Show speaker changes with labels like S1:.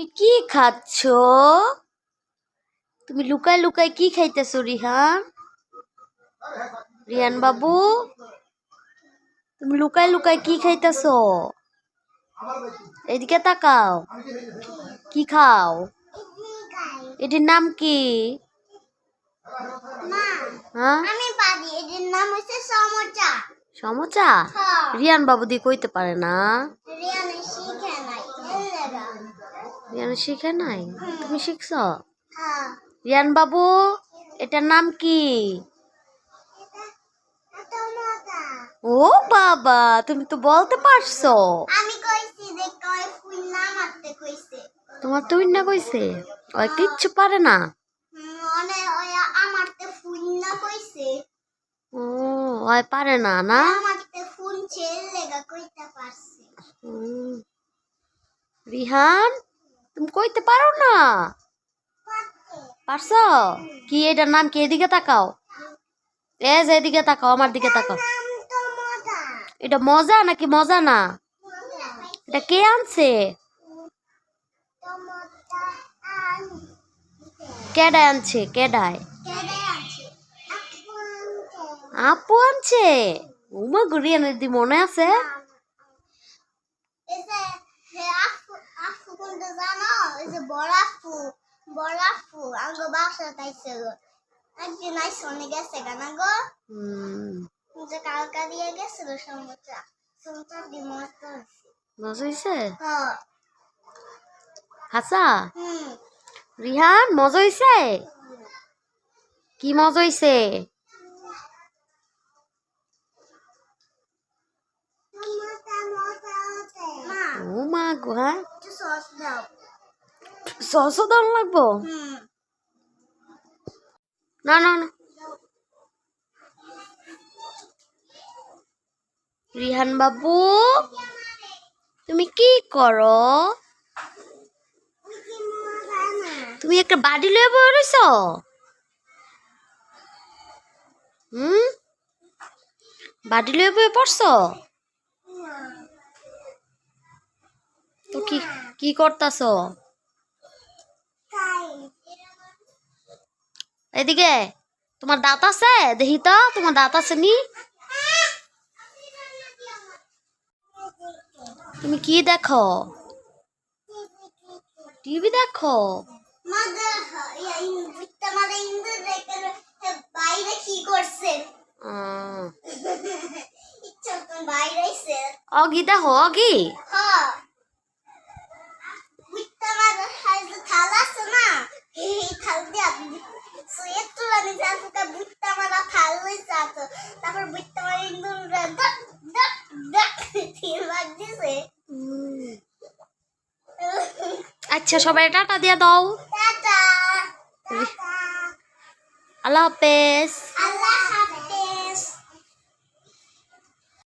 S1: তুমি কি খাচ্ছ? তুমি লুকায় লুকায় কি খাইতেছো রিহান? রিহান বাবু তুমি লুকায় লুকায় কি খাইতেছ? এদিকে তাকাও। কি খাও? এটির নাম কি? হ্যাঁ?
S2: সমচা। হ্যাঁ।
S1: রিয়ান বাবু দিয়ে কইতে পারে না
S2: রিয়ানে শিখে নাই এলেগা
S1: রিয়ান শিখে নাই? তুমি শিখছ? রিয়ান বাবু এটার নাম কি? ও বাবা তুমি তো বলতে পারছ।
S2: আমি কইছি যে কয় ফুল না মারতে কইছে।
S1: তোমার তুই না কইছে? ওই কিচ্ছু পারে না।
S2: মনে ওই আমারতে ফুল না কইছে।
S1: ও ওই পারে না না?
S2: আমারতে ফুল ছেড়ে লেগা কইতে পারছে।
S1: উম। রিহান? তুমি কইতে পারো না? পারছ? কি এটার নাম? কি এদিকে তাকাও। এ যে এদিকে তাকাও, আমার দিকে তাকাও। এটা মজা নাকি মজা না? এটা কে আনছে? কেডায় আনছে? কেডায়?
S2: আপু
S1: আনছে? উমা গুরিয়ানের দি মনে আছে?
S2: কোনটা জানো এই যে বড় আফু বড় আফু আঙ্গো বাসা একদিন আইসে অনেক গেছে গানা গো? যে কালকা দিয়ে গেছিল সমুচা সমুচা দি মস্ত হয়েছে।
S1: মজা হয়েছে?
S2: হ্যাঁ।
S1: হাসা? রিহান মজা হয়েছে কি মজা হয়েছে সসও দাম লাগবো? না না না। রিহান বাবু, তুমি কি করো? তুমি একটা বাড়ি লয়ে বয়ে রইছ? হুম? বাড়ি লয়ে বয়ে পড়ছো? তো কি কি করতাছ? এদিকে তোমার দাঁত আছে? দেখি তো তোমার দাঁত আছে নি? তুমি কি দেখো? টিভি দেখো?
S2: মজা ইয়া ইন্দুটা
S1: আচ্ছা সবাই টাটা দিয়ে দাও। আল্লাহ হাফেজ।